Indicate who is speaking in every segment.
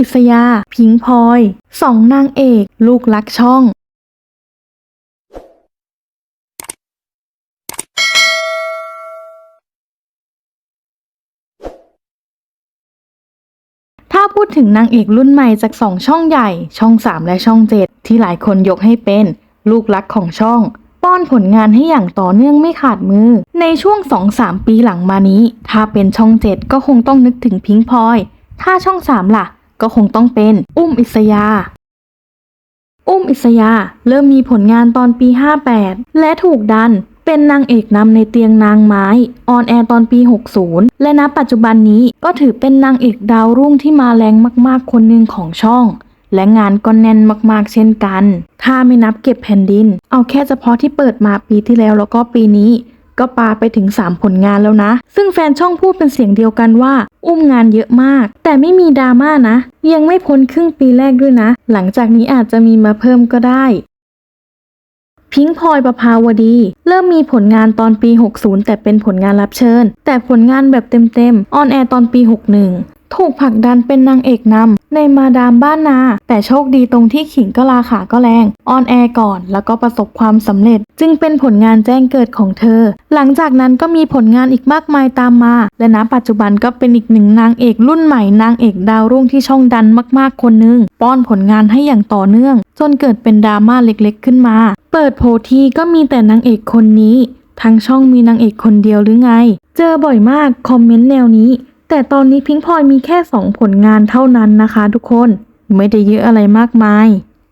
Speaker 1: อิสยา พิงค์พลอยสองนางเอก ลูกรักช่องถ้าพูดถึงนางเอกรุ่นใหม่จากสองช่องใหญ่ ช่อง 3 และช่อง 7 ที่หลายคนยกให้เป็น ลูกรักของช่อง ป้อนผลงานให้อย่างต่อเนื่องไม่ขาดมือ ในช่วง 2-3 ปีหลังมานี้ ถ้าเป็นช่อง 7 ก็คงต้องนึกถึงพิงค์พลอย ถ้าช่อง 3 ล่ะ ก็คงต้องเป็นอุ้มอิสยา อุ้มอิสยาเริ่มมีผลงานตอนปี 58 และถูกดันเป็นนางเอกนำในเตียงนางไม้ ออนแอร์ตอนปี 60 และณปัจจุบันนี้ก็ถือเป็นนางเอกดาวรุ่งที่มาแรงมากๆ คนหนึ่งของช่อง และงานก็แน่นมากๆ เช่นกัน ถ้าไม่นับเก็บแผ่นดิน เอาแค่เฉพาะที่เปิดมาปีที่แล้วแล้วก็ปีนี้ ก็ปาไปถึง 3 ผลงานแล้วนะ ซึ่งแฟนช่องพูดเป็นเสียงเดียวกันว่า อุ้มงานเยอะมาก แต่ไม่มีดราม่านะ ยังไม่พ้นครึ่งปีแรกด้วยนะ หลังจากนี้อาจจะมีมาเพิ่มก็ได้พิงพลอยประภาวดี เริ่มมีผลงานตอนปี 60 แต่เป็นผลงานรับเชิญ แต่ผลงานแบบเต็มๆออนแอร์ตอนปี 61 ถูกผลักดันเป็นนางเอกนำในมาดามบ้านนา แต่โชคดีตรงที่ขิงก็ลาขาก็แรง ออนแอร์ก่อน แล้วก็ประสบความสำเร็จ จึงเป็นผลงานแจ้งเกิดของเธอ หลังจากนั้นก็มีผลงานอีกมากมายตามมา และณปัจจุบันก็เป็นอีกหนึ่งนางเอกรุ่นใหม่นางเอกดาวรุ่งที่ช่องดันมากๆคนหนึ่งป้อนผลงานให้อย่างต่อเนื่อง จนเกิดเป็นดราม่าเล็กๆ ขึ้นมา เปิดโพทีก็มีแต่นางเอกคนนี้ ทั้งช่องมีนางเอกคนเดียวหรือไง เจอบ่อยมากคอมเมนต์แนวนี้ แต่ตอนนี้พิงค์พลอยมีแค่ 2 ผลงานเท่านั้นนะคะ ทุกคน ไม่ได้เยอะอะไรมากมาย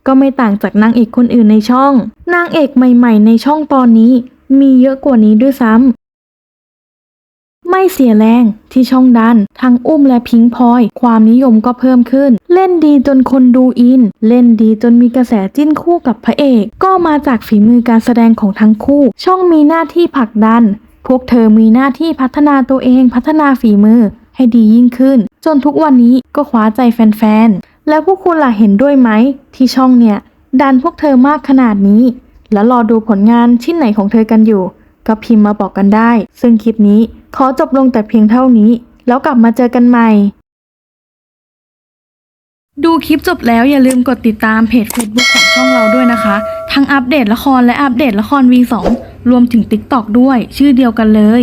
Speaker 1: ก็ไม่ต่างจากนางเอกคนอื่นในช่อง นางเอกใหม่ ๆ ในช่องตอนนี้ มีเยอะกว่านี้ด้วยซ้ำ ไม่เสียแรงที่ช่องดัน ทั้งอุ้มและพิงพลอย ความนิยมก็เพิ่มขึ้น เล่นดีจนคนดูอิน เล่นดีจนมีกระแสจิ้นคู่กับพระเอก ก็มาจากฝีมือการแสดงของทั้งคู่ ช่องมีหน้าที่ผลักดัน พวกเธอมีหน้าที่พัฒนาตัวเองพัฒนาฝีมือให้ดียิ่งขึ้น จนทุกวันนี้ก็คว้าใจแฟนๆ แล้วพวกคุณล่ะเห็นด้วยไหม ที่ช่องเนี่ย ดันพวกเธอมากขนาดนี้ แล้วรอดูผลงานชิ้นไหนของเธอกันอยู่ ก็พิมพ์มาบอกกันได้ ซึ่งคลิปนี้ขอจบลงแต่เพียงเท่านี้ แล้วกลับมาเจอกันใหม่ ดูคลิปจบแล้วอย่าลืมกดติดตามเพจ Facebook ของช่องเราด้วยนะคะ ทั้งอัปเดตละครและอัปเดตละคร V2 รวมถึง TikTok ด้วย ชื่อเดียวกันเลย